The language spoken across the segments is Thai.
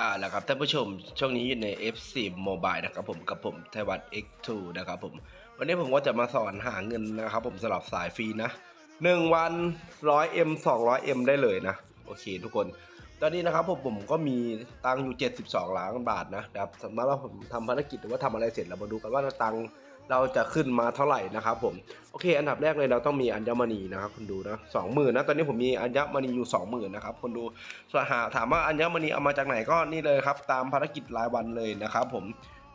อ่าแล้วครับท่านผู้ชมช่วงนี้อยู่ใน F10 Mobile นะครับผมกับผมไทวัต X2 นะครับผมวันนี้ผมก็จะมาสอนหาเงินนะครับผมสำหรับสายฟรีนะ1วัน 100M 200M ได้เลยนะ โอเคทุกคน ตอนนี้นะครับผมผมก็มีตังค์อยู่ 72 ล้านบาทนะครับสมมติว่าผมทำภารกิจหรือว่าทำอะไรเสร็จเรามาดูกันว่าตังค์ เราจะขึ้นมาเท่าไหร่นะครับผมโอเค อันดับแรกเลยเราต้องมีอัญมณีนะครับคุณดูนะสองหมื่นนะตอนนี้ผมมีอัญมณีอยู่สองหมื่นนะครับคนดูสหาถามว่าอัญมณีเอามาจากไหนก็นี่เลยครับ ตามภารกิจรายวันเลยนะครับผม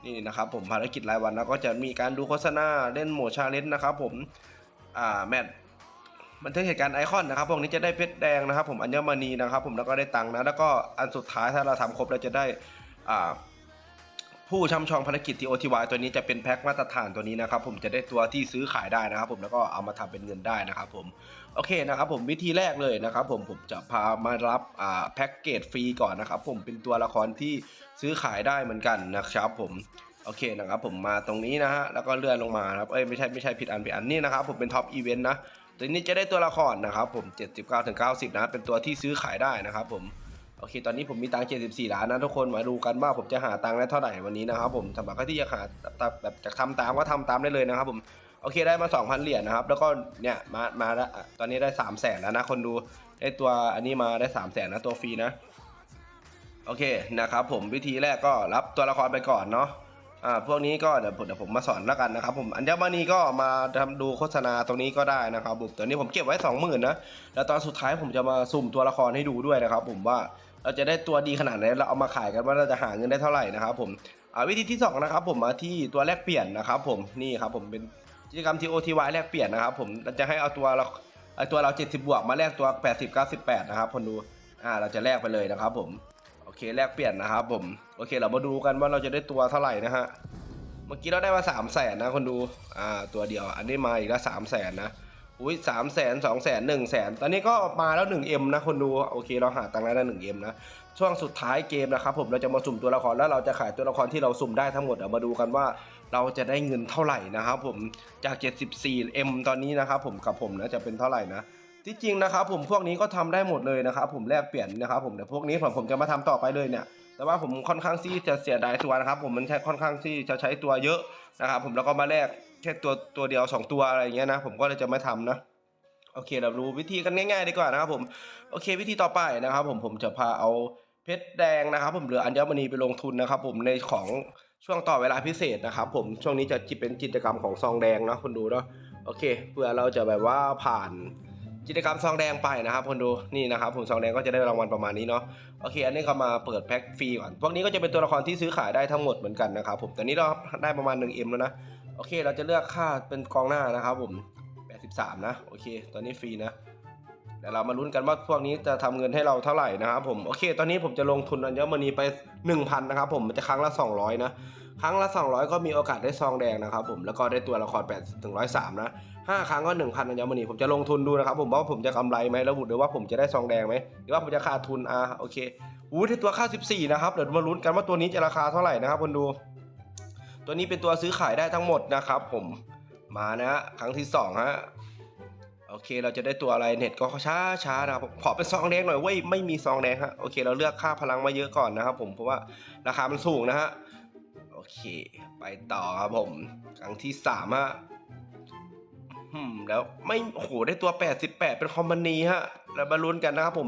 นี่นะครับผมภารกิจรายวันแล้วก็จะมีการดูโฆษณาเล่นโหมดชาเลนจ์นะครับผมอ่าแมทบันทึกเหตุการณ์ไอคอนนะครับ พวกนี้จะได้เพชรแดงนะครับ ผมอัญมณีนะครับ ผมแล้วก็ได้ตังค์นะแล้วก็อันสุดท้ายถ้าเราทำครบเราจะได้อ่า ผู้ช่ำชองภารกิจที่ OTY ตัวนี้จะเป็นแพ็คมาตรฐานตัวนี้นะครับผมจะได้ตัวที่ซื้อขายได้นะครับผมแล้วก็เอามาทำเป็นเงินได้นะครับผมโอเคนะครับผมวิธีแรกเลยนะครับผมผมจะพามารับอ่าแพ็กเกจฟรีก่อนนะครับผมเป็นตัวละครที่ซื้อขายได้เหมือนกันนะครับผมโอเคนะครับผมมาตรงนี้นะฮะแล้วก็เลื่อนลงมาครับเอ้ยไม่ใช่ไม่ใช่ผิดอันผิดอันนี่นะครับผมเป็นท็อปอีเวนต์นะตัวนี้จะได้ตัวละครนะครับผม79ถึง90นะเป็นตัวที่ซื้อขายได้นะครับผม โอเค ตอนนี้ผมมีตังค์74ล้านนะทุกคนมาดูกันว่าผมจะหาตังค์ได้เท่าไหร่วันนี้นะครับผมสำหรับใครที่อยากหาแบบจะทำตามก็ทำตามได้เลยนะครับผมโอเคได้มา 2,000 เหรียญนะครับ แล้วก็เนี่ยมามาแล้วตอนนี้ได้ 3 0 0แสนแล้วนะคนดูได้ตัวอันนี้มาได้ 3 0 0แสนนะตัวฟรีนะ โอเคนะครับผมวิธีแรกก็รับตัวละครไปก่อนเนาะอ่าพวกนี้ก็เดี๋ยวผมเดี๋ยวผมมาสอนแล้วกันนะครับผมอัญมณีก็มาทำดูโฆษณาตรงนี้ก็ได้นะครับผมตัวนี้ผมเก็บไว้สองหมื่นนะแล้วตอนสุดท้ายผมจะมาสุ่มตัวละครให้ดูด้วยนะครับ ผมว่า เราจะได้ตัวดีขนาดไหนเราเอามาขายกันว่าเราจะหาเงินได้เท่าไหร่นะครับผมวิธีที่สองนะครับผมมาที่ตัวแลกเปลี่ยนนะครับผมนี่ครับผมเป็นกิจกรรม TOTY แลกเปลี่ยนนะครับผมเราจะให้เอาตัวเราเอาตัวเรา 70 บวกมาแลกตัว 80 98 นะครับคนดูอ่าเราจะแลกไปเลยนะครับผมโอเคแลกเปลี่ยนนะครับผมโอเคเรามาดูกันว่าเราจะได้ตัวเท่าไหร่นะฮะเมื่อกี้เราได้มา3 0 0แสนนะคนดูอ่าตัวเดียวอันนี้มาอีกแล้ว3 0 0แสนนะ อุ้ยสามแสนสองแสนหนึ่งแสนตอนนี้ก็มาแล้วหนึ่งเอ็มนะคนดูโอเคเราหาตังค์ได้หนึ่งเอ็มนะช่วงสุดท้ายเกมนะครับผมเราจะมาสุ่มตัวละครแล้วเราจะขายตัวละครที่เราสุ่มได้ทั้งหมดเดี๋ยวมาดูกันว่าเราจะได้เงินเท่าไหร่นะครับผมจาก 74M ตอนนี้นะครับผมกับผมนะจะเป็นเท่าไหร่นะที่จริงนะครับผมพวกนี้ก็ทำได้หมดเลยนะครับผมแลกเปลี่ยนนะครับผมแต่พวกนี้ผมผมจะมาทำต่อไปเลยเนี่ย แต่ว่าผมค่อนข้างที่จะเสียดายตัวนะครับ ผมมันใช้ค่อนข้างที่จะใช้ตัวเยอะนะครับ ผมแล้วก็มาแลกแค่ตัวตัวเดียวสองตัวอะไรอย่างเงี้ยนะ ผมก็เลยจะไม่ทำนะโอเคเรารู้วิธีกันง่ายๆดีกว่านะครับ ผมโอเค วิธีต่อไปนะครับ ผมผมจะพาเอาเพชรแดงนะครับ ผมหรืออัญมณีไปลงทุนนะครับ ผมในของช่วงต่อเวลาพิเศษนะครับ ผมช่วงนี้จะจิเป็นกิจกรรมของซองแดงนะคุณดูเนาะโอเคเพื่อเราจะแบบว่าผ่าน กิจกรรมซองแดงไปนะครับคุณดูนี่นะครับผมซองแดงก็จะได้รางวัลประมาณนี้เนาะโอเค อันนี้ก็มาเปิดแพ็คฟรีก่อนพวกนี้ก็จะเป็นตัวละครที่ซื้อขายได้ทั้งหมดเหมือนกันนะครับผมแตอนนี้เราได้ประมาณ 1M แล้วนะโอเค เราจะเลือกค่าเป็นกองหน้านะครับผม 83 นะโอเค ตอนนี้ฟรีนะเดี๋ยวเรามาลุ้นกันว่าพวกนี้จะทำเงินให้เราเท่าไหร่นะครับผมโอเค ตอนนี้ผมจะลงทุนอัญมณีไป 1,000 นะครับผมมันจะครั้งละ 200 นะ ครั้งละ 200 ก็มีโอกาสได้ซองแดงนะครับผมแล้วก็ได้ตัวละคร8ถึง103นะ5ครั้งก็ 1,000อัญมณีผมจะลงทุนดูนะครับผมว่าผมจะกำไรไหมแล้วหรือว่าผมจะได้ซองแดงไหมหรือว่าผมจะขาดทุนอะโอเคอู้ที่ตัวค่า 14 นะครับเดี๋ยวมาลุ้นกันว่าตัวนี้จะราคาเท่าไหร่นะครับคนดู ตัวนี้เป็นตัวซื้อขายได้ทั้งหมดนะครับผมมานะฮะครั้งที่สองฮะโอเคเราจะได้ตัวอะไรเน็ตก็ช้าช้านะครับขอเป็นซองแดงหน่อยเว้ยไม่มีซองแดงฮะโอเคเราเลือกค่าพลังมาเยอะก่อนนะครับผมเพราะว่าราคามันสูงนะฮะ เค ไปต่อครับผม ครั้งที่สามฮะแล้วไม่โอ้โหได้ตัว 88 เป็นคอมมานีฮะแล้วมาลุ้นกันนะครับผม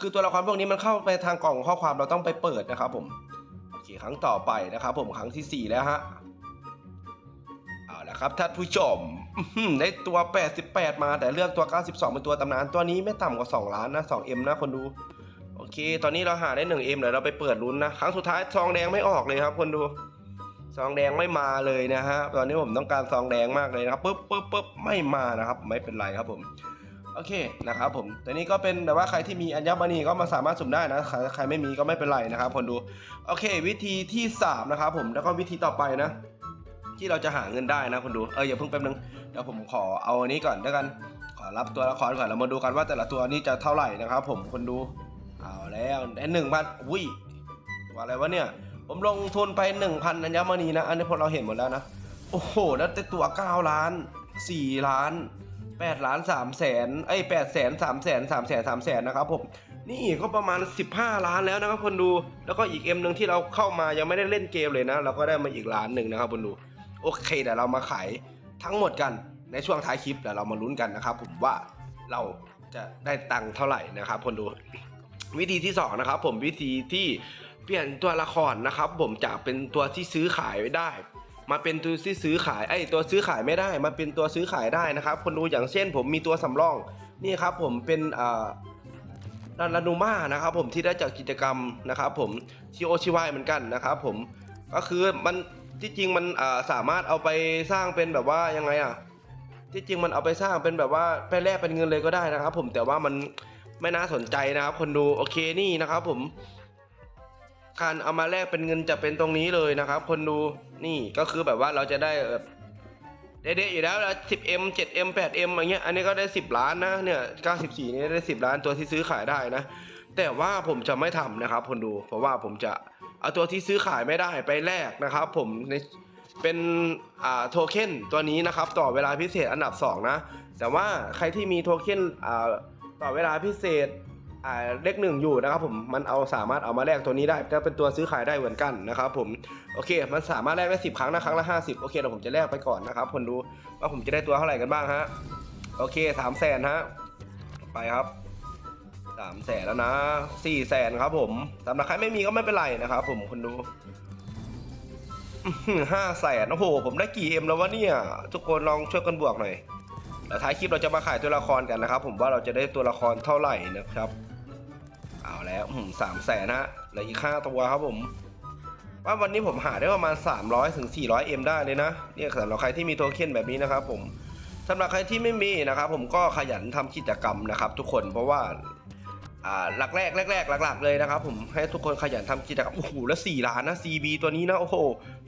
คือตัวละครพวกนี้มันเข้าไปทางกล่องข้อความเราต้องไปเปิดนะครับผม โอเค ครั้งต่อไปนะครับผมครั้งที่สี่แล้วฮะ เอาละครับท่านผู้ชม ได้ตัว 88 มาแต่เลือกตัว 92 เป็นตัวตำนาน ตัวนี้ไม่ต่ำกว่า 2 ล้านนะ 2M นะคนดู โอเค ตอนนี้เราหาได้ 1M เดี๋ยวเราไปเปิดลุ้นนะ ครั้งสุดท้ายซองแดงไม่ออกเลยครับคนดู ซองแดงไม่มาเลยนะฮะตอนนี้ผมต้องการซองแดงมากเลยนะครับปึ๊บปึ๊บปึ๊บไม่มานะครับ ไม่เป็นไรครับผมโอเคนะครับผมแต่นี้ก็เป็นแบบว่าใครที่มีอัญมณีก็มาสามารถสุ่มได้นะ ใครไม่มีก็ไม่เป็นไรนะครับคนดูโอเค วิธีที่สามนะครับผมแล้วก็วิธีต่อไปนะ ที่เราจะหาเงินได้นะคุณดูเอออย่าเพิ่งแป๊บนึงเดี๋ยวผมขอเอาอันนี้ก่อนแล้วกันขอรับตัวละครก่อนเรามาดูกันว่าแต่ละตัวนี้จะเท่าไหร่นะครับ ผมคนดูเอาแล้วได้หนึ่งพันอุ้ยตัวอะไรวะเนี่ย ผมลงทุนไปหนึ่งพันอัญมณีนะ อันนี้พวกเราเห็นหมดแล้วนะ โอ้โห แล้วแต่ตัวเก้าล้านสี่ล้านแปดล้านสามแสนไอ้แปดแสนสามแสนสามแสนสามแสนนะครับผมนี่ก็ประมาณ 15 ล้านแล้วนะครับคนดู แล้วก็อีกเอ็มหนึ่งที่เราเข้ามายังไม่ได้เล่นเกมเลยนะ เราก็ได้มาอีกล้านหนึ่งนะครับคนดู โอเคเดี๋ยวเรามาขายทั้งหมดกันในช่วงท้ายคลิปเดี๋ยวเรามาลุ้นกันนะครับผมว่าเราจะได้ตังค์เท่าไหร่นะครับคนดู วิธีที่สองนะครับผมวิธีที่ เปลี่ยนตัวละครนะครับ ผมจากเป็นตัวที่ซื้อขายไม่ได้ มาเป็นตัวที่ซื้อขายไอ้ตัวซื้อขายไม่ได้มาเป็นตัวซื้อขายได้นะครับ คนดูอย่างเช่น ผมมีตัวสำรองนี่ครับ ผมเป็นอ่านารานูมานะครับ ผมที่ได้จากกิจกรรมนะครับ ผมชิโอชิวายเหมือนกันนะครับ ผมก็คือมันที่จริงมันอ่าสามารถเอาไปสร้างเป็นแบบว่ายังไงอะที่จริงมันเอาไปสร้างเป็นแบบว่าไปแลกเป็นเงินเลยก็ได้นะครับ ผมแต่ว่ามันไม่น่าสนใจนะครับ คนดูโอเคนี่นะครับ ผม การเอามาแลกเป็นเงินจะเป็นตรงนี้เลยนะครับ คนดูนี่ก็คือแบบว่าเราจะได้แบบเด็ดๆอยู่แล้วละ 10m 7m 8m อย่างเงี้ยอันนี้ก็ได้10ล้านนะเนี่ย94นี่ได้10ล้านตัวที่ซื้อขายได้นะ แต่ว่าผมจะไม่ทำนะครับ คนดูเพราะว่าผมจะเอาตัวที่ซื้อขายไม่ได้ไปแลกนะครับ ผมในเป็นอ่าโทเค็นตัวนี้นะครับต่อเวลาพิเศษอันดับ 2 นะ แต่ว่าใครที่มีโทเค็นอ่าต่อเวลาพิเศษ อ่าเลขหนึ่งอยู่นะครับผมมันเอาสามารถเอามาแลกตัวนี้ได้ก็เป็นตัวซื้อขายได้เหมือนกันนะครับผมโอเค มันสามารถแลกได้สิบครั้งนะครั้งละห้าสิบโอเคเดี๋ยวผมจะแลกไปก่อนนะครับคนดูว่าผมจะได้ตัวเท่าไหร่กันบ้างฮะโอเคสามแสนฮะไปครับสามแสนแล้วนะสี่แสนครับผมสำหรับใครไม่มีก็ไม่เป็นไรนะครับผมคนดูห้าแสนโอ้โหผมได้กี่เอ็มแล้ววะเนี่ย ทุกคนลองช่วยกันบวกหน่อย แล้วท้ายคลิปเราจะมาขายตัวละครกันนะครับ ผมว่าเราจะได้ตัวละครเท่าไหร่นะครับ เอาแล้วสามแสนฮะเหลืออีกห้าตัวครับผม ว่าวันนี้ผมหาได้ประมาณ 300ถึง400 M ได้เลยนะเนี่ยสำหรับใครที่มีโทเค็นแบบนี้นะครับ ผมสำหรับใครที่ไม่มีนะครับผมก็ขยันทำกิจกรรมนะครับ ทุกคนเพราะว่าอ่าหลักแรกแรกๆหลักๆเลยนะครับ ผมให้ทุกคนขยันทำกิจกรรมโอ้โหแล้ว4ล้านนะ CB ตัวนี้นะโอ้โห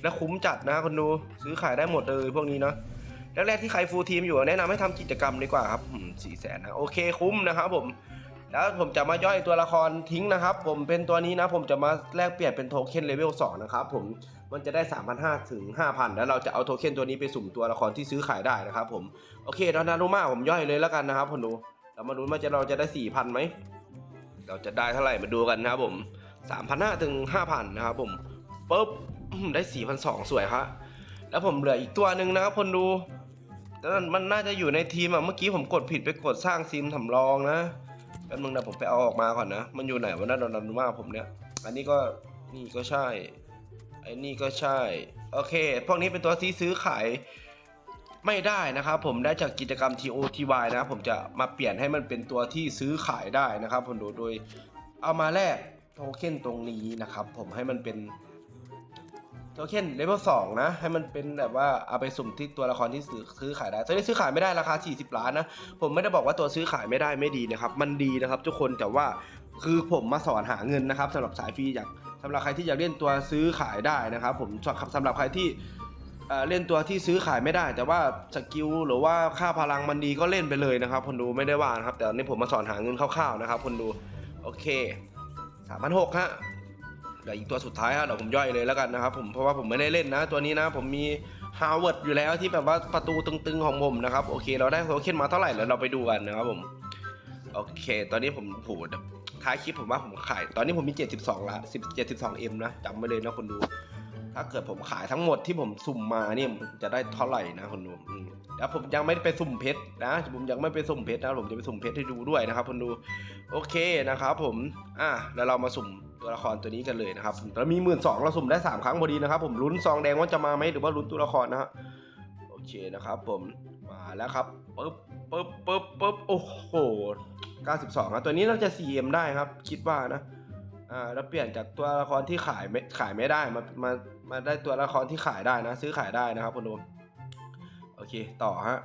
แล้วคุ้มจัดนะคนดูซื้อขายได้หมดเลยพวกนี้นะ แรกๆที่ใครฟูลทีมอยู่แนะนำให้ทำกิจกรรมดีกว่าครับสี่แสนนะโอเคคุ้มนะครับผมแล้วผมจะมาย่อยตัวละครทิ้งนะครับ ผมเป็นตัวนี้นะ ผมจะมาแลกเปลี่ยนเป็นโทเค็นเลเวล2นะครับผมมันจะได้ 3,500ถึง5,000 แล้วเราจะเอาโทเค็นตัวนี้ไปสุ่มตัวละครที่ซื้อขายได้นะครับผมโอเคดอนารุมาผมย่อยเลยแล้วกันนะครับคนดูเรามาดูว่าจะเราจะได้ 4,000ไหมเราจะได้เท่าไหร่มาดูกันนะครับผม3,500ถึง5,000นะครับผมปุ๊บได้4,200สวยครับแล้วผมเหลืออีกตัวหนึ่งนะครับคนดู แต่มันน่าจะอยู่ในทีมอะ เมื่อกี้ผมกดผิดไปกดสร้างซีมสำรองนะแป๊บนึงนะผมไปเอาออกมาก่อนนะ มันอยู่ไหนวะนั่นดอนมาผมเนี่ย อันนี้ก็นี่ก็ใช่ ไอ้นี่ก็ใช่ โอเค พวกนี้เป็นตัวที่ซื้อขายไม่ได้นะครับผมได้จากกิจกรรม TOTY นะ ผมจะมาเปลี่ยนให้มันเป็นตัวที่ซื้อขายได้นะครับผมโดยเอามาแลกโทเค็นตรงนี้นะครับผมให้มันเป็น โทเค็นเลเวลสองนะ ให้มันเป็นแบบว่าเอาไปสุ่มที่ตัวละครที่ซื้อซื้อขายได้ตัวนี้ซื้อขายไม่ได้ราคา 40 ล้านนะ ผมไม่ได้บอกว่าตัวซื้อขายไม่ได้ไม่ดีนะครับ มันดีนะครับทุกคนแต่ว่าคือผมมาสอนหาเงินนะครับสำหรับสายฟรีอยากสำหรับใครที่อยากเล่นตัวซื้อขายได้นะครับ ผมสำหรับใครที่เเล่นตัวที่ซื้อขายไม่ได้ แต่ว่าสกิลหรือว่าค่าพลังมันดีก็เล่นไปเลยนะครับ คนดูไม่ได้ว่านะครับ แต่อันนี้ผมมาสอนหาเงินคร่าวๆนะครับ คนดูโอเคสามพันหกฮะ ดี๋ยวอีกตัวสุดท้ายฮะเดี๋ยวผมย่อยเลยแล้วกันนะครับผมเพราะว่าผมไม่ได้เล่นนะ ตัวนี้นะผมมีฮาวเวิร์ดอยู่แล้วที่แบบว่าประตูตึงๆของผมนะครับโอเคเราได้โทเค็นมาเท่าไหร่แล้วเราไปดูกันนะครับผมโอเค ตอนนี้ผมโหท้ายคลิปผมว่าผมขาย ตอนนี้ผมมี 72 ละ 10 72 M นะจำไว้เลยนะคนดู ถ้าเกิดผมขายทั้งหมดที่ผมสุ่มมาเนี่ยจะได้เท่าไหร่นะคนดู อืมแล้วผมยังไม่ไปสุ่มเพชรนะผมยังไม่ไปสุ่มเพชรนะผมจะไปสุ่มเพชรให้ดูด้วยนะครับคนดูโอเคนะครับผมอะแล้วเรามาสุ่มตัวละครตัวนี้กันเลยนะครับเรามีหมื่นสองเราสุ่มได้สามครั้งพอดีนะครับผมลุ้นซองแดงว่าจะมาไหมหรือว่าลุ้นตัวละครนะฮะโอเคนะครับผมมาแล้วครับปึ๊บปึ๊บปึ๊บปึ๊บโอ้โห92ครับตัวนี้เราจะ 4M ได้ครับ คิดว่านะอ่าแล้วเปลี่ยนจากตัวละครที่ขายไม่ขายไม่ได้มามามาได้ตัวละครที่ขายได้นะ ซื้อขายได้นะครับคุณดู เคต่อฮะ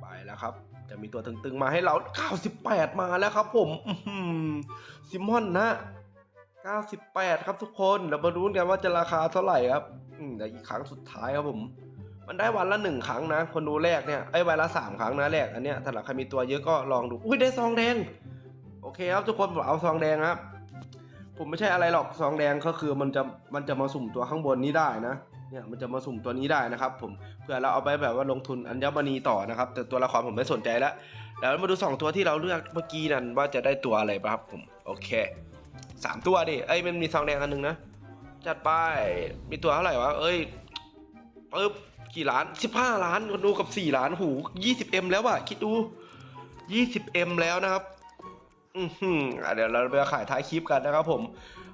ไปแล้วครับ จะมีตัวตึงๆมาให้เรา 98 มาแล้วครับผมซิมอนนะ 98 ครับทุกคนเรามารู้กันว่าจะราคาเท่าไหร่ครับเดี๋ยวอีกครั้งสุดท้ายครับผม มันได้วันละหนึ่งครั้งนะ คนดูแรกเนี่ยไอ้วันละสามครั้งนะแรกอันเนี้ยถ้าหลักใครมีตัวเยอะก็ลองดู อุ้ยได้ซองแดง โอเคครับทุกคนผมเอาซองแดงครับ ผมไม่ใช่อะไรหรอกซองแดงก็คือมันจะมันจะมาสุ่มตัวข้างบนนี้ได้นะ เนี่ยมันจะมาสุ่มตัวนี้ได้นะครับผมเพื่อเราเอาไปแบบว่าลงทุนอัญมณีต่อนะครับ แต่ตัวละครผมไม่สนใจแล้วแล้วมาดูสองตัวที่เราเลือกเมื่อกี้นั่นว่าจะได้ตัวอะไรบ้างครับผมโอเคสามตัวดิเอ้ยมันมีซองแดงอันหนึงนะจัดไปมีตัวเท่าไหร่วะเอ้ยปึ๊บกี่ล้านสิบห้าล้านคนดูกับสี่ล้านหูยี่สิบเอ็มแล้วอะคิดดูยี่สิบเอ็มแล้วนะครับ อือหืออะเดี๋ยวเราไปขายท้ายคลิปกันนะครับผม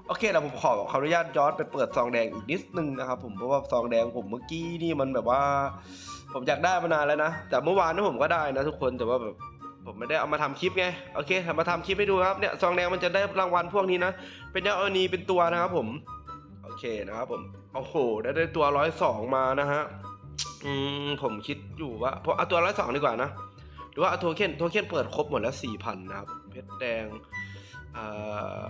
โอเคเดี๋ยวผมขอขออนุญาตย้อนไปเปิดซองแดงอีกนิดนึงนะครับผมเพราะว่าซองแดงผมเมื่อกี้นี่มันแบบว่า ผมอยากได้มานานแล้วนะ แต่เมื่อวานนี่ผมก็ได้นะทุกคนแต่ว่าแบบผมไม่ได้เอามาทำคลิปไงโอเคทำมาทำคลิปให้ดูครับเนี่ยซองแดงมันจะได้รางวัลพวกนี้นะ เป็นยาอนีเป็นตัวนะครับผมโอเคนะครับผมโอ้โหได้ได้ตัวร้อยสองมานะฮะอืมผมคิดอยู่ว่าผมเอาตัวร้อยสองดีกว่านะหรือว่าเอาโทเค็นโทเค็นเปิดครบหมดแล้วสี่พันนะครับเพชรแดงอ่า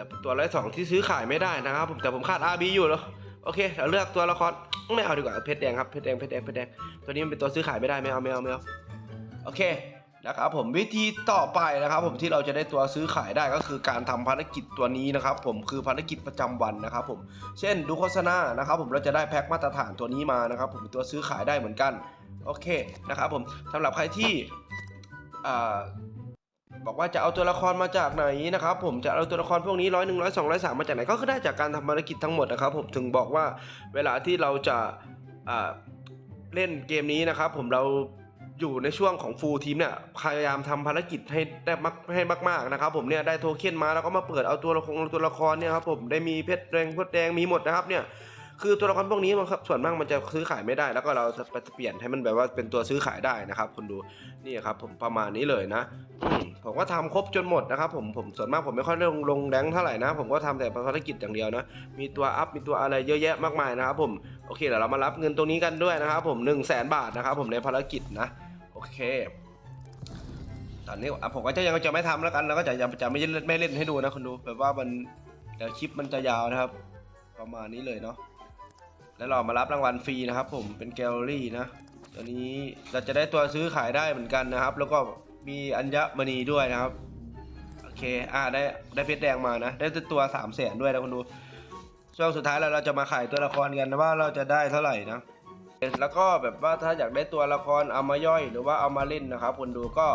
แต่ตัวร้อยสองที่ซื้อขายไม่ได้นะครับผมแต่ผมขาด RB อยู่แล้วโอเคเราเลือกตัวละครไม่เอาดีกว่าเพชรแดงครับเพชรแดงเพชรแดงเพชรแดงตัวนี้มันเป็นตัวซื้อขายไม่ได้ไม่เอาไม่เอาไม่เอาโอเคนะครับผมวิธีต่อไปนะครับผมที่เราจะได้ตัวซื้อขายได้ก็คือการทำภารกิจตัวนี้นะครับผมคือภารกิจประจำวันนะครับผมเช่นดูโฆษณานะครับผมเราจะได้แพ็คมาตรฐานตัวนี้มานะครับผมตัวซื้อขายได้เหมือนกันโอเคนะครับผมสำหรับใครที่ บอกว่าจะเอาตัวละครมาจากไหนนะครับผมจะเอาตัวละครพวกนี้ร้อยหนึ่งร้อยสองร้อยสามมาจากไหนก็คือได้จากการทำภารกิจทั้งหมดนะครับผมถึงบอกว่าเวลาที่เราจะเล่นเกมนี้นะครับผมเราอยู่ในช่วงของฟูลทีมเนี่ยพยายามทำภารกิจให้ได้มากให้มากๆนะครับผมเนี่ยได้โทเค็นมาแล้วก็มาเปิดเอาตัวละครตัวละครเนี่ยครับผมได้มีเพชรแดงเพชรแดงมีหมดนะครับเนี่ย คือตัวละครพวกนี้มันครับส่วนมากมันจะซื้อขายไม่ได้ แล้วก็เราจะเปลี่ยนให้มันแบบว่าเป็นตัวซื้อขายได้นะครับคุณดูนี่ครับผมประมาณนี้เลยนะอืมผมก็ทำครบจนหมดนะครับผมผมส่วนมากผมไม่ค่อยลงลงแดงเท่าไหร่นะ ผมก็ทำแต่ภารกิจอย่างเดียวนะมีตัวอัพมีตัวอะไรเยอะแยะมากมายนะครับผมโอเคเดี๋ยวเรามารับเงินตรงนี้กันด้วยนะครับผม1นึ่งแสนบาทนะครับผมในภารกิจนะโอเคตอนนี้ผมก็จะยังจะไม่ทำแล้วกันแล้วก็จะจะจะไม่เล่นไม่เล่นให้ดูนะคุณดูแบบว่ามันเดี๋ยวคลิปมันจะยาวนะครับ ประมาณนี้เลยเนาะ แล้วเรามารับรางวัลฟรีนะครับ ผมเป็นแกลเลอรี่นะตัวนี้เราจะได้ตัวซื้อขายได้เหมือนกันนะครับ แล้วก็มีอัญมณีด้วยนะครับโอเคอ่าได้ได้เพชรแดงมานะ ได้ตัวสามแสนด้วยนะคุณดูช่วงสุดท้ายแล้วเราจะมาขายตัวละครกันนะว่าเราจะได้เท่าไหร่นะแล้วก็แบบว่าถ้าอยากได้ตัวละครเอามาย่อยหรือว่าเอามาเล่นนะครับคนดูก็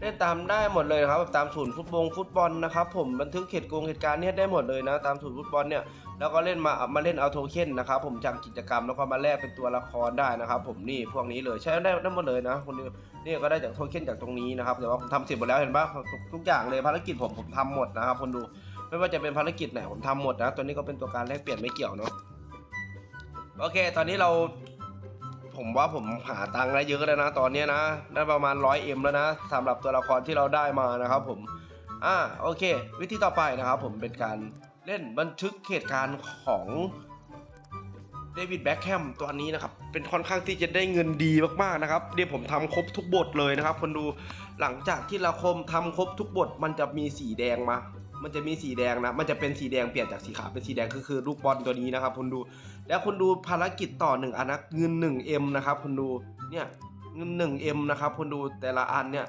ได้ตามได้หมดเลยครับตามศูนย์ฟุตบอลฟุตบอลนะครับผมบันทึกเหตุกงเหตุการณ์เนี่ยได้หมดเลยนะตามศูนย์ฟุตบอลเนี่ย แล้วก็เล่นมามาเล่นเอาโทเค็นนะครับผมจากกิจกรรมแล้วก็มาแลกเป็นตัวละครได้นะครับ ผมนี่พวกนี้เลยใช้ได้ได้หมดเลยนะคนดูนี่ก็ได้จากโทเค็นจากตรงนี้นะครับแต่ว่าผมทำเสร็จหมดแล้วเห็นปะทุกอย่างเลยภารกิจผมผมทำหมดนะครับคนดูไม่ว่าจะเป็นภารกิจไหนผมทำหมดนะ ตัวนี้ก็เป็นตัวการแลกเปลี่ยนไม่เกี่ยวเนาะโอเค ตอนนี้เรา ผมว่าผมหาตังค์ได้เยอะแล้วนะ ตอนนี้นะได้ประมาณ 100M แล้วนะสำหรับตัวละครที่เราได้มานะครับ ผม อ่าโอเค วิธีต่อไปนะครับ ผมเป็นการ เล่นบันทึกเหตุการณ์ของเดวิดแบ็คแฮมตัวนี้นะครับ เป็นค่อนข้างที่จะได้เงินดีมากๆนะครับเดี๋ยวผมทำครบทุกบทเลยนะครับคนดูหลังจากที่เราคมทำครบทุกบท มันจะมีสีแดงมา มันจะมีสีแดงนะ มันจะเป็นสีแดงเปลี่ยนจากสีขาวเป็นสีแดงคือคือลูกบอลตัวนี้นะครับคุณดู แล้วคุณดูภารกิจต่อหนึ่งอันนะเงิน 1M นะครับคุณดูเนี่ยเงิน 1M นะครับคุณดูแต่ละอันเนี่ย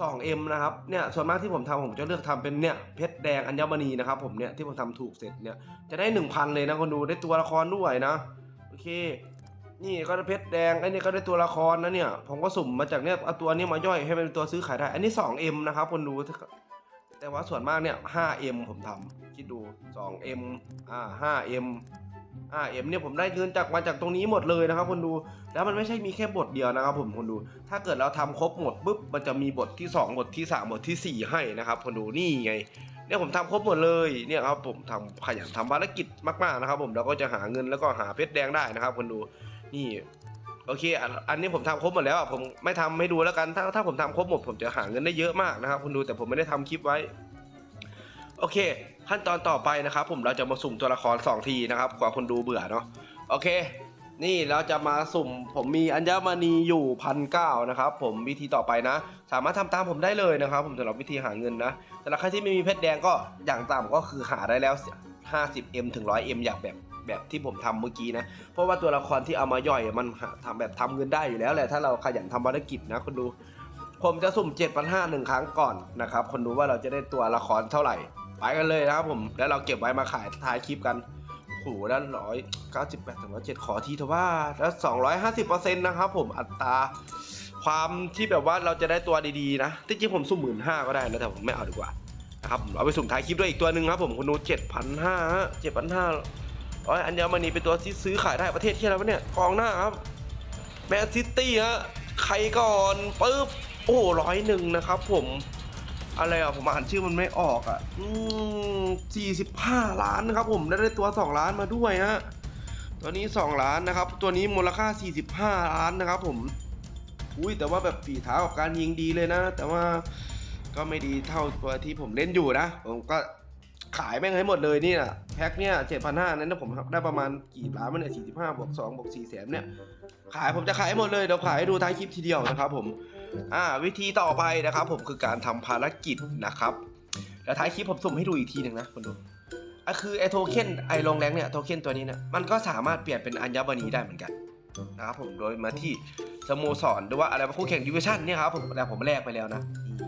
2M นะครับเนี่ยส่วนมากที่ผมทำผมจะเลือกทำเป็นเนี่ยเพชรแดงอัญมณีนะครับผมเนี่ยที่ผมทำถูกเสร็จเนี่ยจะได้ 1,000 เลยนะคุณดูได้ตัวละครด้วยนะโอเค นี่ก็ได้เพชรแดงไอ้นี่ก็ได้ตัวละครนะเนี่ยผมก็สุ่มมาจากเนี่ยเอาตัวนี้มาย่อยให้เป็นตัวซื้อขายได้ อันนี้ 2M นะครับคุณดูแต่ว่าส่วนมากเนี่ย 5M ผมทำคิดดู 2M อ่า 5M อ่า M เนี่ยผมได้เงินจากมาจากตรงนี้หมดเลยนะครับคนดูแล้วมันไม่ใช่มีแค่บทเดียวนะครับผมคนดู ถ้าเกิดเราทำครบหมดปุ๊บมันจะมีบทที่ 2 บทที่ 3 บททีสี่4 ให้นะครับคนดูนี่ไงเนี่ยผมทำครบหมดเลยเนี่ยครับผมทำขยันทำภารกิจมากๆนะครับ ผมแล้วก็จะหาเงินแล้วก็หาเพชรแดงได้นะครับคนดูนี่โอเค อันนี้ผมทำครบหมดแล้วผมไม่ทำให้ดูแล้วกัน ถ้าถ้าผมทำครบหมดผมจะหาเงินได้เยอะมากนะครับคุณดูแต่ผมไม่ได้ทำคลิปไว้ โอเค ขั้นตอนต่อไปนะครับ ผมเราจะมาสุ่มตัวละคร 2 ทีนะครับกว่าคนดูเบื่อเนาะโอเค นี่เราจะมาสุ่ม ผมมีอัญมณีอยู่พันเก้านะครับ ผมวิธีต่อไปนะ สามารถทำตามผมได้เลยนะครับ ผมสำหรับวิธีหาเงินนะสำหรับใครที่ไม่มีเพชรแดงก็อย่างต่ำก็คือหาได้แล้ว 50M ถึง 100M อย่างแบบแบบที่ผมทำเมื่อกี้นะ เพราะว่าตัวละครที่เอามาย่อยมันหาทำแบบทำเงินได้อยู่แล้วแหละถ้าเราขยันทำภารกิจนะคนดู ผมจะสุ่ม7,500หนึ่งครั้งก่อนนะครับคนดูว่าเราจะได้ตัวละครเท่าไหร่ ไปกันเลยนะครับผมแล้วเราเก็บไว้มาขายท้ายคลิปกันโหด้านร้อยเก้าสิบแปดถึงร้อยเจ็ดขอทีเถอะว่าแล้วสองร้อยห้าสิบเปอร์เซ็นต์นะครับผมอัตราความที่แบบว่าเราจะได้ตัวดีๆนะที่จริงผมสุ่มหมื่นห้าก็ได้นะแต่ผมไม่เอาดีกว่านะครับเอาไปสุ่มท้ายคลิปด้วยอีกตัวหนึ่งครับผมคุณดูเจ็ดพันห้าเจ็ดพันห้าอ๋ออัญมณีเป็นตัวที่ซื้อขายได้ประเทศที่อะไรวะเนี่ยกองหน้าครับแมนซิตี้ฮะใครก่อนปึ๊บโอ้ร้อยหนึ่งนะครับผม อะไรอะผมอ่านชื่อมันไม่ออกอะ อืมสี่สิบห้าล้านนะครับผมได้ได้ตัวสองล้านมาด้วยฮะตัวนี้สองล้านนะครับ ตัวนี้มูลค่าสี่สิบห้าล้านนะครับ ผม อุ้ยแต่ว่าแบบฝีเท้ากับการยิงดีเลยนะ แต่ว่าก็ไม่ดีเท่าตัวที่ผมเล่นอยู่นะ ผมก็ขายแม่งให้หมดเลยนี่นะแพ็คเนี่ยเจ็ดพันห้านั้นนะผมได้ประมาณกี่ล้านมันเนี่ยสี่สิบห้าบวกสองบวกสี่แสนเนี่ย ขายผมจะขายให้หมดเลยเดี๋ยวขายให้ดูท้ายคลิปทีเดียวนะครับผม อ่าวิธีต่อไปนะครับผมคือการทำภารกิจนะครับแล้วท้ายคลิปผมสุ่มให้ดูอีกทีหนึ่งนะคนดูอะคือไอโทเค็นไอลงแรงเนี่ยโทเค็นตัวนี้เนี่ยมันก็สามารถเปลี่ยนเป็นอัญมณีได้เหมือนกันนะครับผมโดยมาที่สโมสรหรือว่าอะไรคู่แข่งดิวิชั่นเนี่ยครับผมแต่ผมแลกไปแล้วนะ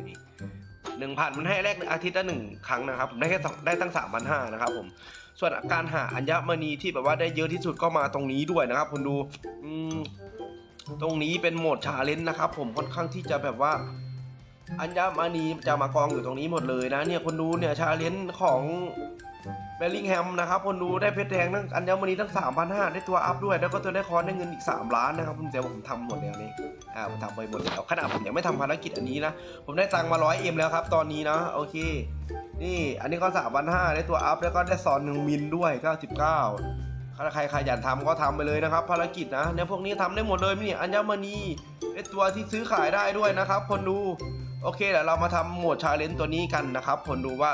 นี่หนึ่งพันมันให้แลกอาทิตย์ละหนึ่งครั้งนะครับผมได้แค่สองได้ตั้งสามพันห้านะครับผมส่วนการหาอัญมณีที่แบบว่าได้เยอะที่สุดก็มาตรงนี้ด้วยนะครับคุณดูอืม ตรงนี้เป็นโหมดชาเลนจ์นะครับ ผมค่อนข้างที่จะแบบว่า อัญญมณีจะมากองอยู่ตรงนี้หมดเลยนะ เนี่ยคนดูเนี่ยชาเลนจ์ของเบลลิงแฮมนะครับคนดูได้เพชรแดงทั้งอัญมณีทั้ง 3,500 ได้ตัวอัพด้วย แล้วก็ตัวได้คอนได้เงินอีก 3 ล้านนะครับผมแต่ว่าผมทำหมดแล้วนี่อ่าผมทำไปหมดแล้วขนาดผมยังไม่ทำภารกิจอันนี้นะ ผมได้ตังค์มาร้อยเอ็มแล้วครับ ตอนนี้นะ โอเค นี่อันนี้ก็3,500 ได้ตัวอัพ แล้วก็ได้ซอนหนึ่งมินด้วย 99ถ้า ใครขยันทำก็ทำไปเลยนะครับ ภารกิจนะเนี่ยพวกนี้ทำได้หมดเลยนี่อัญมณีเป็นตัวที่ซื้อขายได้ด้วยนะครับ คนดูโอเคเดี๋ยวเรามาทำโหมดชาเลนจ์ตัวนี้กันนะครับ คนดูว่า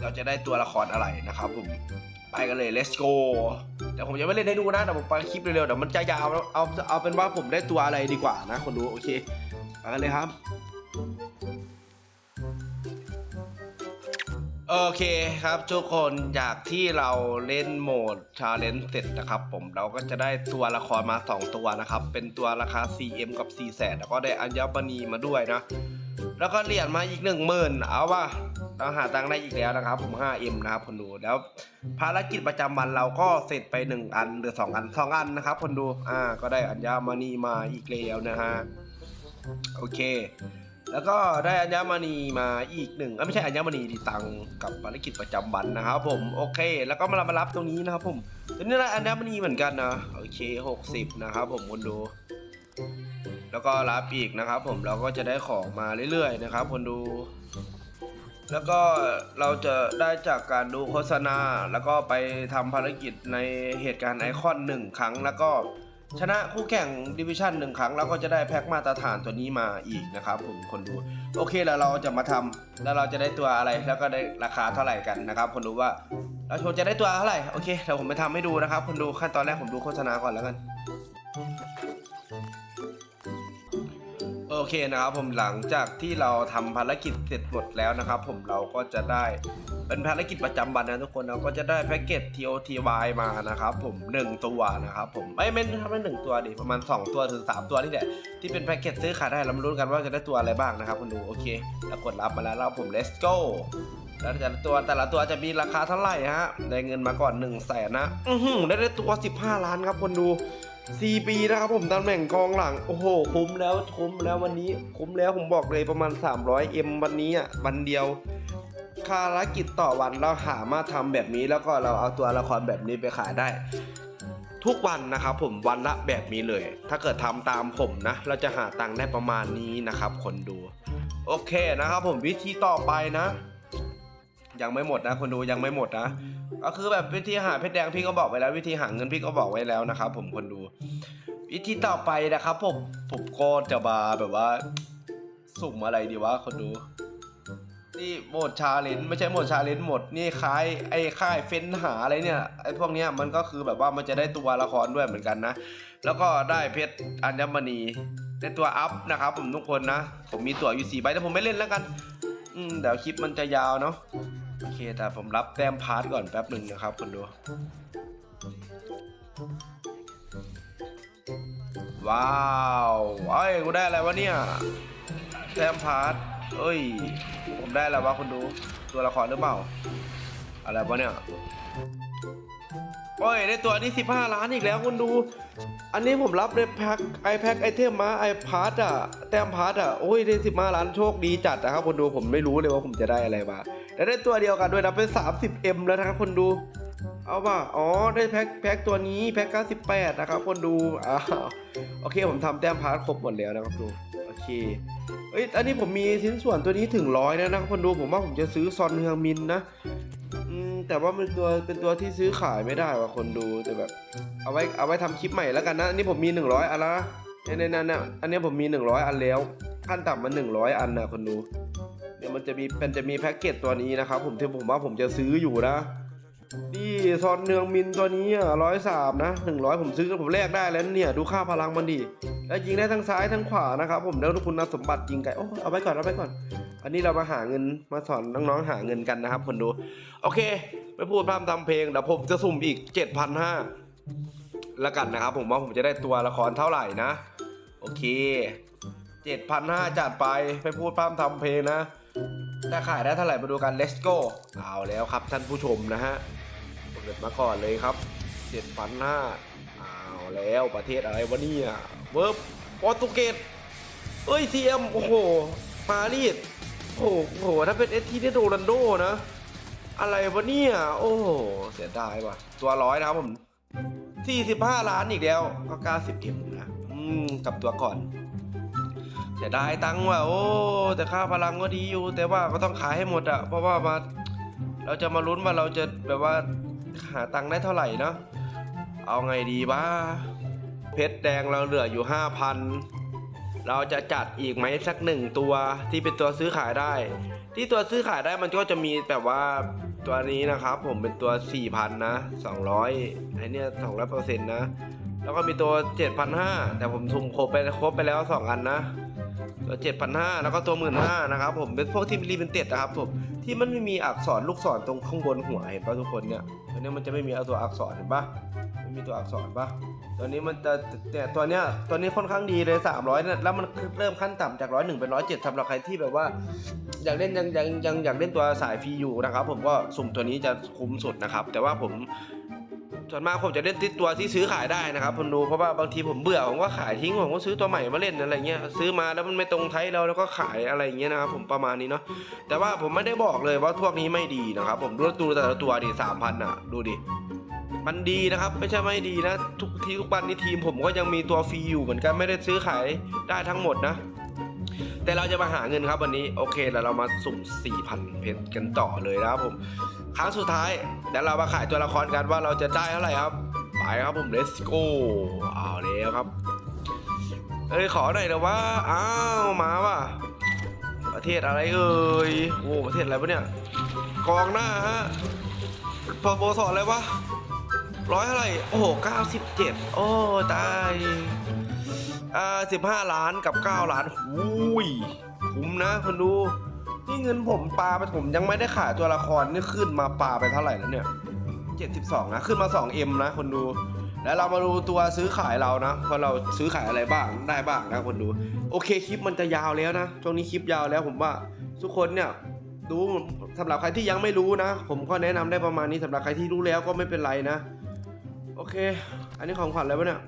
เราจะได้ตัวละครอะไรนะครับผมไปกันเลย let's go แต่ผมยังไม่เล่นให้ดูนะแต่ผมไปคลิปเร็วๆเดี๋ยวมันจะยาวเอาเอาเอาเป็นว่าผมได้ตัวอะไรดีกว่านะ คนดูโอเคไปกันเลยครับ โอเคครับทุกคนจากที่เราเล่นโหมดชาเลนจ์เสร็จนะครับ ผมเราก็จะได้ตัวละครมา 2 ตัวนะครับ เป็นตัวราคา 4M กับ4แสนแล้วก็ได้อัญมณีมาด้วยนะ แล้วก็เหรียญมาอีก 1 0,000 เอาว่าเราหาตังค์ได้อีกแล้วนะครับ ผม 5M นะครับคนดูแล้ว ภารกิจประจำวันเราก็เสร็จไป 1 อันหรือ 2 อัน 2 อันนะครับคนดูอ่าก็ได้อัญมณีมาอีกแล้วนะฮะโอเค แล้วก็ได้อัญมณีมาอีกหนึ่งไม่ใช่อัญมณีดีตังกับภารกิจประจำวันนะครับผมโอเค แล้วก็มามารับตรงนี้นะครับผมตัวนี้ได้อัญมณีเหมือนกันนะโอเค60นะครับผมคนดูแล้วก็รับอีกนะครับ ผมเราก็จะได้ของมาเรื่อยๆนะครับคนดู แล้วก็เราจะได้จากการดูโฆษณา แล้วก็ไปทำภารกิจในเหตุการณ์ไอคอนหนึ่งครั้งแล้วก็ ชนะคู่แข่งดิวิชั่นหนึ่งครั้งแล้วก็จะได้แพ็กมาตรฐานตัวนี้มาอีกนะครับผมคนดู โอเคแล้วเราจะมาทำแล้วเราจะได้ตัวอะไรแล้วก็ได้ราคาเท่าไหร่กันนะครับ คนดูว่าเราชวนจะได้ตัวเท่าไหร่โอเคเดี๋ยวผมไปทำให้ดูนะครับ คนดูขั้นตอนแรกผมดูโฆษณาก่อนแล้วกัน อเคนะครับผมหลังจากที่เราทำภารกิจเสร็จหมดแล้วนะครับ ผมเราก็จะได้เป็นภารกิจประจำวันนะทุกคนเราก็จะได้แพ็กเกจ TOTY มานะครับผมหนึ่งตัวนะครับผมไม่ไม่ทำได้หนึ่งตัวดิประมาณ 2 ตัวถึง 3 ตัวนี่แหละที่เป็นแพ็กเกจซื้อขายได้เรามาลุ้นกันว่าจะได้ตัวอะไรบ้างนะครับคุณดูโอเคแล้วกดรับมาแล้วแล้วผม let's go แล้วแต่ละตัวแต่ละตัวจะมีราคาเท่าไหร่ฮะได้เงินมาก่อน1นึ่งแสนนะอือหือได้ได้ตัว 15 ล้านครับคนดู 4 ปีนะครับผมตำแหน่งกองหลัง โอ้โห คุ้มแล้วคุ้มแล้ววันนี้ คุ้มแล้วผมบอกเลยประมาณ 300 M วันนี้อะวันเดียวภารกิจต่อวันเราหามาทำแบบนี้แล้วก็เราเอาตัวละครแบบนี้ไปขายได้ ทุกวันนะครับผมวันละแบบนี้เลย ถ้าเกิดทำตามผมนะ เราจะหาตังค์ได้ประมาณนี้นะครับ คนดู โอเคนะครับผมวิธีต่อไปนะ ยังไม่หมดนะ คนดูยังไม่หมดนะ ก็คือแบบวิธีหาเพชรแดงพี่ก็บอกไว้แล้ว วิธีหาเงินพี่ก็บอกไว้แล้วนะครับ ผมคนดู วิธีต่อไปนะครับผมผมก็จะมาแบบว่า สุ่มอะไรดีวะคนดูนี่โหมดชาเลนจ์ไม่ใช่โหมดชาเลนจ์หมดนี่คล้ายไอ้ค่ายเฟ้นหาอะไรเนี่ยไอ้พวกเนี้ยมันก็คือแบบว่ามันจะได้ตัวละครด้วยเหมือนกันนะ แล้วก็ได้เพชรอัญมณีได้ตัวอัพนะครับ ผมทุกคนนะ ผมมีตัวอยู่สี่ใบแต่ผมไม่เล่นแล้วกัน อืมเดี๋ยวคลิปมันจะยาวเนาะ โอเคแต่ผมรับแต้มพาร์ทก่อนแป๊บหนึ่งนะครับคุณดู ว้าวเอ้ยกูได้อะไรวะเนี่ย แต้มพาร์ทเอ้ย ผมได้อะไรวะคุณดู ตัวละครหรือเปล่า อะไรวะเนี่ยโอ้ยได้ตัวนี้ 15 ล้านอีกแล้วคุณดู อันนี้ผมรับในแพ็คไอแพ็คไอเทมมาไอพาร์ตอะแต้มพาร์ตอะโอ้ยได้ 15 ล้านโชคดีจัดนะครับคนดูผมไม่รู้เลยว่าผมจะได้อะไรมา แต่ได้ตัวเดียวกันด้วยนะเป็น 30M แล้วนะครับคนดู เอาป่ะอ๋อได้แพ็คแพ็คตัวนี้แพ็ค98 นะครับคนดูอ้าวโอเคผมทำแต้มพาร์ตครบหมดแล้วนะครับดูโอเคเอ้ยอันนี้ผมมีชิ้นส่วนตัวนี้ถึงร้อยแล้วนะครับคนดูผมว่าผมจะซื้อซอนเฮืองมินนะอืมแต่ว่าเป็นตัวเป็นตัวที่ซื้อขายไม่ได้ว่ะคนดูแต่แบบเอาไว้เอาไว้ทำคลิปใหม่แล้วกันนะอันนี้ผมมี 100 อันละในในนั้นน่ะอันนี้ผมมี 100 อันแล้ว ขั้นต่ำมัน100 อันนะคนดู ดี๋ยวมันจะมีมันจะมีแพ็กเกจตัวนี้นะครับ ผมที่ผมว่าผมจะซื้ออยู่นะนี่ซอนเนืองมินตัวนี้อะร้อยสามนะหนึ่งร้อยผมซื้อผมแลกได้แล้วเนี่ย ดูค่าพลังมันดิแล้วยิงได้ทั้งซ้ายทั้งขวานะครับ ผมแล้วทุกคุณสมบัติยิงไก่โอ้เอาไปก่อนเอาไปก่อน อันนี้เรามาหาเงินมาสอนน้องๆหาเงินกันนะครับคนดู โอเค ไม่พูดพร่ำทำเพลงเดี๋ยวผมจะสุ่มอีกเจ็ดพันห้าล้วกันนะครับ ผมว่าผมจะได้ตัวละครเท่าไหร่นะ โอเคเจ็ดพันห้าจัดไปไปพูดพร่ำทำเพลงนะ จะขายได้เท่าไหร่มาดูกัน let's go เอาแล้วครับท่านผู้ชมนะฮะเปิดมาก่อนเลยครับเจ็ดพันห้าเอาแล้วประเทศอะไรวะเนี่ยเวิร์บโปรตุเกสเอ้ยซีเอ็มโอ้โหปารีสโอ้โหถ้าเป็นเอสทีได้โดรันโดนะ อะไรวะเนี่ย โอ้โเสียดายว่ะ ตัวร้อยนะครับผม45ล้านอีกแล้วก็90เอ็มนะ อืมกับตัวก่อน เสียดายตังค์ว่ะโอ้แต่ค่าพลังก็ดีอยู่ แต่ว่าก็ต้องขายให้หมดอะเพราะว่ามาเราจะมาลุ้นว่าเราจะแบบว่าหาตังค์ได้เท่าไหร่เนาะเอาไงดีบ้าเพชรแดงเราเหลืออยู่5,000เราจะจัดอีกไหมสักหนึ่งตัวที่เป็นตัวซื้อขายได้ ที่ตัวซื้อขายได้มันก็จะมีแบบว่าตัวนี้นะครับผมเป็นตัว 4,000 นะ 200ไอเนี่ย200%นะ แล้วก็มีตัว 7,500 แต่ผมทุ่มครบไปครบไปแล้ว 2 อันนะ ตัว7,500แล้วก็ตัว15,000นะครับผมเป็นพวกที่รีเป็นเต็ดนะครับผมที่มันไม่มีอักษรลูกศรตรงข้างบนหัวเห็นป่ะทุกคนเนี่ยตัวเนี้ยมันจะไม่มีตัวอักษรเห็นป่ะไม่มีตัวอักษรป่ะตัวนี้มันจะแต่ตัวเนี้ยตัวนี้ค่อนข้างดีเลย 300เนี่ยแล้วมันเริ่มขั้นต่ำจาก101เป็น107สำหรับใครที่แบบว่าอยากเล่นยังยังยังอยากเล่นตัวสายฟรีอยู่นะครับ ผมก็สุ่มตัวนี้จะคุ้มสุดนะครับ แต่ว่าผม ส่วนมากผมจะเล่นที่ตัวที่ซื้อขายได้นะครับผมดูเพราะว่าบางทีผมเบื่อผมก็ขายทิ้งผมก็ซื้อตัวใหม่มาเล่นอะไรเงี้ยซื้อมาแล้วมันไม่ตรงไทยเราแล้วก็ขายอะไรเงี้ยนะครับผมประมาณนี้เนาะแต่ว่าผมไม่ได้บอกเลยว่าพวกนี้ไม่ดีนะครับผมดูดูแต่ละตัวดิสามพันอะดูดิมันดีนะครับไม่ใช่ไม่ดีนะทุกทีทุกวันนี้ทีมผมก็ยังมีตัวฟรีอยู่เหมือนกันไม่ได้ซื้อขายได้ทั้งหมดนะ แต่เราจะมาหาเงินครับวันนี้โอเคแล้วเรามาสุ่ม 4,000 เพชรกันต่อเลยนะครับผม ครั้งสุดท้ายเดี๋ยวเรามาขายตัวละครกันว่าเราจะได้เท่าไหร่ครับ ไปครับผม let's go เอาแล้วครับ เอ้ยขอหน่อยนะว่า อ้าวมาว่ะ ประเทศอะไรเอ่ย โอ้ประเทศอะไรวะเนี่ย กองหน้าฮะพอโบสอนอะไรวะร้อยเท่าไหร่ โอ้โหเก้าสิบเจ็ดโอ้ตายอ่าสิบห้าล้านกับเก้าล้านหูยคุ้มนะคนดู นี่เงินผมปลาไปผมยังไม่ได้ขายตัวละครนี่ขึ้นมาปลาไปเท่าไหร่แล้วเนี่ย 72 นะ ขึ้นมา 2M นะ คนดู แล้วเรามาดูตัวซื้อขายเรานะว่าเราซื้อขายอะไรบ้างได้บ้างนะคนดู โอเคคลิปมันจะยาวแล้วนะช่วงนี้คลิปยาวแล้วผมว่าทุกคนเนี่ยดูสำหรับใครที่ยังไม่รู้นะ ผมก็แนะนำได้ประมาณนี้สำหรับใครที่รู้แล้วก็ไม่เป็นไรนะ โอเค อันนี้ของขวัญอะไรวเนี่ย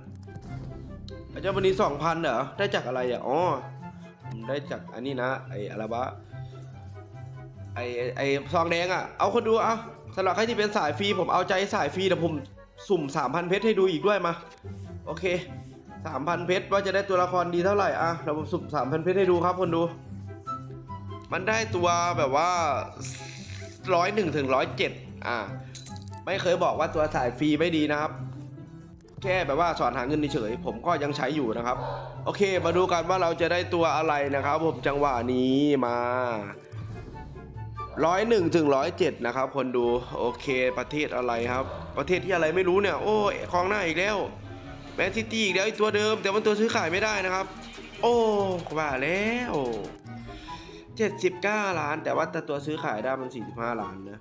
อาจารย์วันนี้2,000เหรอได้จากอะไรอะอ๋อผมได้จากอันนี้นะไอ้อะไรวะ ไอไอ้ซองแดงอะ เอาคนดูเอาสำหรับใครที่เป็นสายฟรีผมเอาใจสายฟรีเดี๋ยวผมสุ่ม 3,000 เพชรให้ดูอีกด้วยมา โอเค 3,000 เพชรว่าจะได้ตัวละครดีเท่าไหร่อะเราสุ่ม 3,000 เพชรให้ดูครับคนดู มันได้ตัวแบบว่าร้อยหนึ่งถึงร้อยเจ็ดอ่า ไม่เคยบอกว่าตัวสายฟรีไม่ดีนะครับ แค่แบบว่าสอนหาเงินเฉยผมก็ยังใช้อยู่นะครับ โอเค มาดูกันว่าเราจะได้ตัวอะไรนะครับ ผมจังหวะนี้มา ร้อยหนึ่งถึงร้อยเจ็ดนะครับ คนดูโอเคประเทศอะไรครับ ประเทศที่อะไรไม่รู้เนี่ย โอ้ยคลองหน้าอีกแล้วแมนซิตี้อีกแล้วตัวเดิม แต่มันตัวซื้อขายไม่ได้นะครับ โอ้ว่าแล้วเจ็ดสิบเก้าล้าน แต่ว่าแต่ตัวซื้อขายได้มันสี่สิบห้าล้านนะ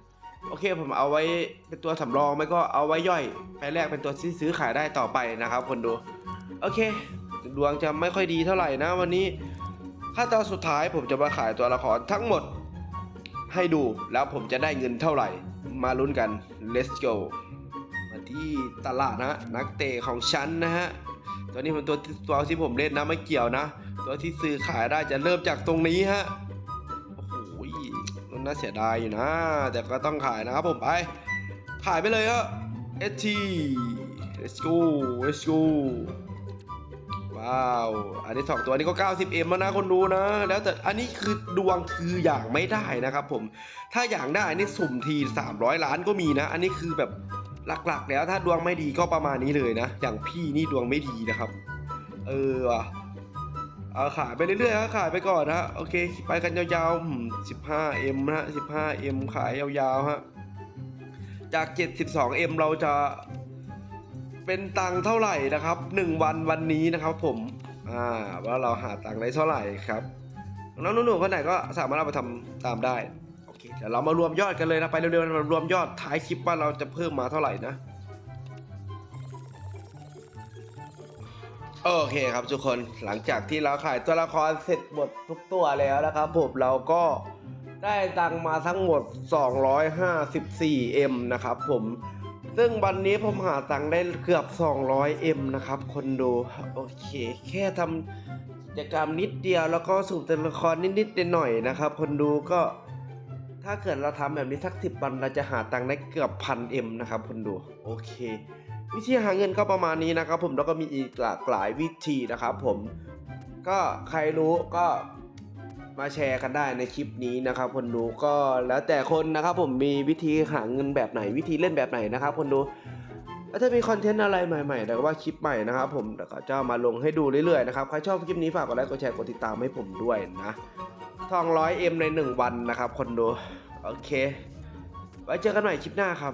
โอเคผมเอาไว้เป็นตัวสำรองไม่ก็เอาไว้ย่อยไปแลกเป็นตัวที่ซื้อขายได้ต่อไปนะครับ คนดู โอเค ดวงจะไม่ค่อยดีเท่าไหร่นะวันนี้ขั้นตอนสุดท้ายผมจะมาขายตัวละครทั้งหมด ให้ดูแล้วผมจะได้เงินเท่าไหร่ มาลุ้นกัน let's go มาที่ตลาดนะ นักเตะของฉันนะฮะ ตัวนี้เป็นตัวตัวที่ผมเล่นนะไม่เกี่ยวนะ ตัวที่ซื้อขายได้จะเริ่มจากตรงนี้ฮะ โอ้โหมันน่าเสียดายอยู่นะ แต่ก็ต้องขายนะครับผมไป ขายไปเลยฮะ ST let's go let's go ว้าว อันนี้สองตัวอันนี้ก็ 90M แล้วนะคนดูนะ แล้วแต่อันนี้คือดวงคืออย่างไม่ได้นะครับผมถ้าอย่างได้อันี่สุ่มที 300 ล้านก็มีนะ อันนี้คือแบบหลักๆ แล้วถ้าดวงไม่ดีก็ประมาณนี้เลยนะ อย่างพี่นี่ดวงไม่ดีนะครับ เออว่ะเอาขายไปเรื่อยๆครับขายไปก่อนนะฮะโอเค ไปกันยาวๆ 15M นะฮะ 15M ขายยาวๆฮะจาก 72M เราจะ เป็นตังค์เท่าไหร่นะครับ 1 วันวันนี้นะครับผมอ่าว่าเราหาตังค์ได้เท่าไหร่ครับน้องหนูๆคนไหนก็สามารถเอาไปทำตามได้โอเคเดี๋ยวเรามารวมยอดกันเลยนะไปเร็วๆมารวมยอดท้ายคลิปว่าเราจะเพิ่มมาเท่าไหร่นะโอเคครับทุกคนหลังจากที่เราขายตัวละครเสร็จหมดทุกตัวแล้วนะครับผมเราก็ได้ตังค์มาทั้งหมด 254M นะครับผม ซึ่งวันนี้ผมหาตังค์ได้เกือบ 200M นะครับ คนดู โอเค แค่ทำกิจกรรมนิดเดียวแล้วก็สุ่มตัวละครนิดๆหน่อยๆนะครับ คนดูก็ ถ้าเกิดเราทำแบบนี้สักสิบวันเราจะหาตังค์ได้เกือบพันเอ็มนะครับ คนดู โอเค วิธีหาเงินก็ประมาณนี้นะครับ ผมแล้วก็มีอีกหลากหลายวิธีนะครับ ผม ก็ใครรู้ก็ มาแชร์กันได้ในคลิปนี้นะครับคนดูก็แล้วแต่คนนะครับผมมีวิธีหาเงินแบบไหนวิธีเล่นแบบไหนนะครับคนดูแล้วถ้ามีคอนเทนต์อะไรใหม่ๆแต่ว่าคลิปใหม่นะครับผมเดี๋ยวก็จะมาลงให้ดูเรื่อยๆนะครับใครชอบคลิปนี้ฝากกดไลค์กดแชร์กดติดตามให้ผมด้วยนะทองร้อยเอ็มในหนึ่งวันนะครับคนดูโอเค ไว้เจอกันใหม่คลิปหน้าครับ